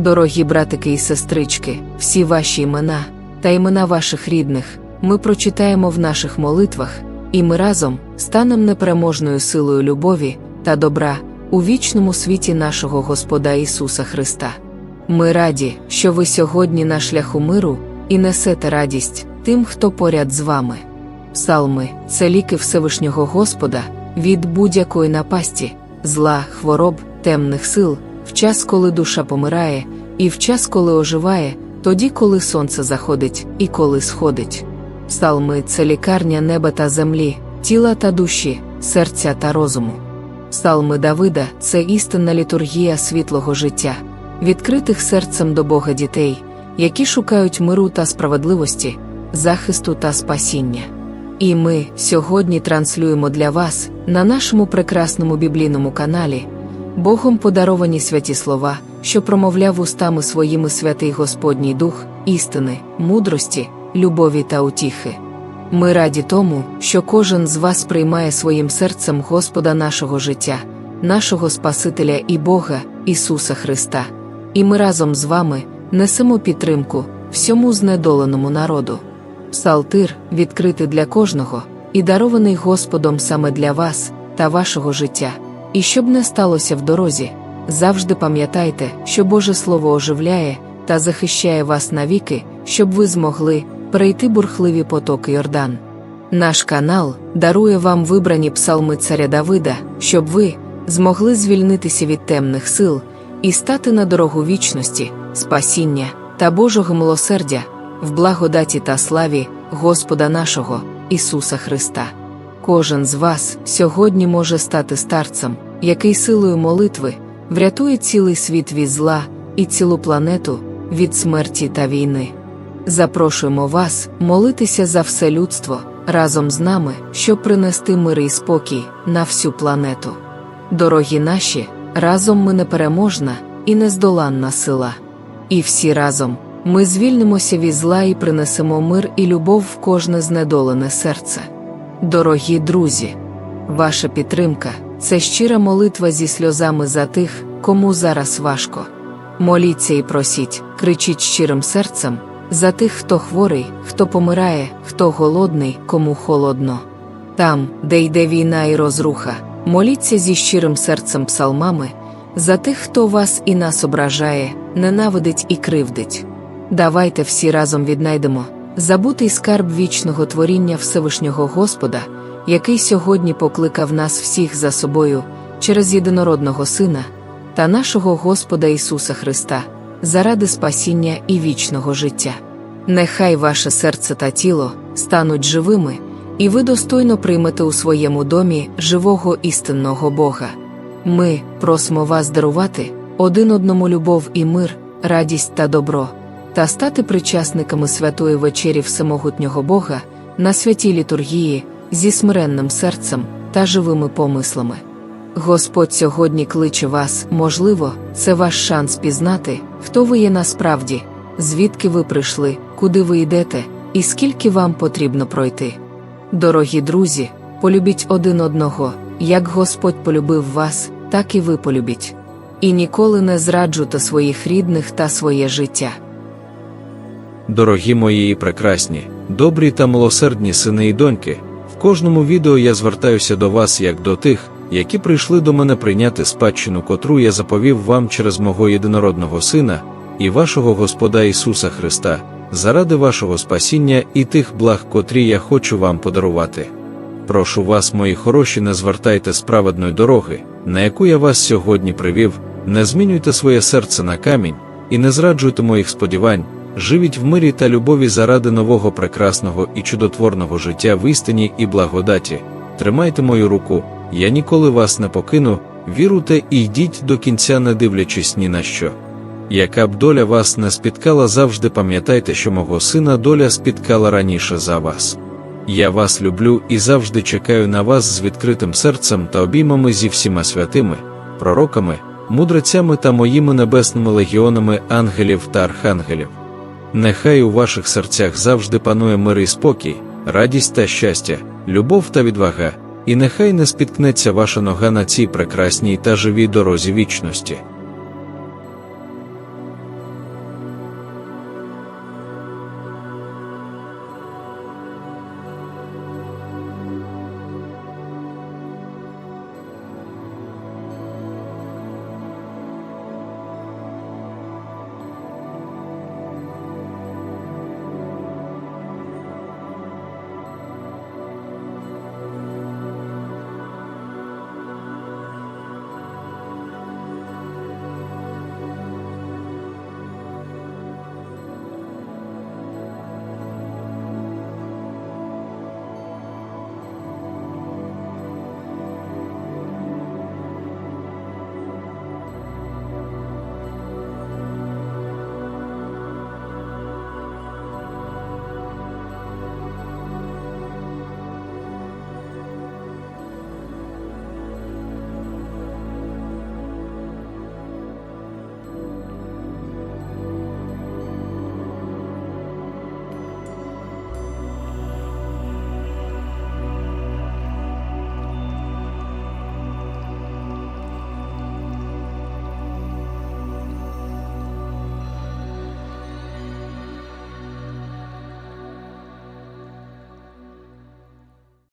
Дорогі братики і сестрички, всі ваші імена та імена ваших рідних ми прочитаємо в наших молитвах, і ми разом станемо непереможною силою любові та добра у вічному світі нашого Господа Ісуса Христа. Ми раді, що ви сьогодні на шляху миру і несете радість тим, хто поряд з вами. Псалми це ліки Всевишнього Господа від будь-якої напасті, зла, хвороб, темних сил, в час, коли душа помирає, і в час, коли оживає, тоді, коли сонце заходить і коли сходить. Псалми це лікарня неба та землі, тіла та душі, серця та розуму. Псалми Давида це істинна літургія світлого життя, відкритих серцем до Бога дітей, які шукають миру та справедливості, захисту та спасіння. І ми сьогодні транслюємо для вас на нашому прекрасному біблійному каналі Богом подаровані святі слова, що промовляв устами своїми святий Господній Дух, істини, мудрості, любові та утіхи. Ми раді тому, що кожен з вас приймає своїм серцем Господа нашого життя, нашого Спасителя і Бога, Ісуса Христа, і ми разом з вами несемо підтримку всьому знедоленому народу. Псалтир відкритий для кожного і дарований Господом саме для вас та вашого життя. І щоб не сталося в дорозі, завжди пам'ятайте, що Боже Слово оживляє та захищає вас навіки, щоб ви змогли перейти бурхливі потоки Йордан. Наш канал дарує вам вибрані псалми царя Давида, щоб ви змогли звільнитися від темних сил і стати на дорогу вічності, спасіння та Божого милосердя в благодаті та славі Господа нашого, Ісуса Христа. Кожен з вас сьогодні може стати старцем, який силою молитви врятує цілий світ від зла і цілу планету від смерті та війни. Запрошуємо вас молитися за все людство разом з нами, щоб принести мир і спокій на всю планету. Дорогі наші, разом ми непереможна і нездоланна сила. І всі разом ми звільнимося від зла і принесемо мир і любов в кожне знедолене серце. Дорогі друзі, ваша підтримка це щира молитва зі сльозами за тих, кому зараз важко. Моліться і просіть, кричіть щирим серцем за тих, хто хворий, хто помирає, хто голодний, кому холодно. Там, де йде війна і розруха, моліться зі щирим серцем псалмами за тих, хто вас і нас ображає, ненавидить і кривдить. Давайте всі разом віднайдемо забутий скарб вічного творіння Всевишнього Господа, який сьогодні покликав нас всіх за собою через єдинородного Сина та нашого Господа Ісуса Христа, заради спасіння і вічного життя. Нехай ваше серце та тіло стануть живими, і ви достойно приймете у своєму домі живого істинного Бога. Ми просимо вас дарувати один одному любов і мир, радість та добро та стати причасниками святої вечері Всемогутнього Бога на святій літургії зі смиренним серцем та живими помислами. Господь сьогодні кличе вас, можливо, це ваш шанс пізнати, хто ви є насправді, звідки ви прийшли, куди ви йдете, і скільки вам потрібно пройти. Дорогі друзі, полюбіть один одного, як Господь полюбив вас, так і ви полюбіть. І ніколи не зраджуйте своїх рідних та своє життя. Дорогі мої і прекрасні, добрі та милосердні сини і доньки, в кожному відео я звертаюся до вас як до тих, які прийшли до мене прийняти спадщину, котру я заповів вам через мого єдинородного Сина і вашого Господа Ісуса Христа, заради вашого спасіння і тих благ, котрі я хочу вам подарувати. Прошу вас, мої хороші, не звертайте справедної дороги, на яку я вас сьогодні привів, не змінюйте своє серце на камінь і не зраджуйте моїх сподівань. Живіть в мирі та любові заради нового прекрасного і чудотворного життя в істині і благодаті. Тримайте мою руку, я ніколи вас не покину, віруйте і йдіть до кінця, не дивлячись ні на що. Яка б доля вас не спіткала, завжди пам'ятайте, що мого сина доля спіткала раніше за вас. Я вас люблю і завжди чекаю на вас з відкритим серцем та обіймами зі всіма святими, пророками, мудрецями та моїми небесними легіонами ангелів та архангелів. Нехай у ваших серцях завжди панує мир і спокій, радість та щастя, любов та відвага, і нехай не спіткнеться ваша нога на цій прекрасній та живій дорозі вічності.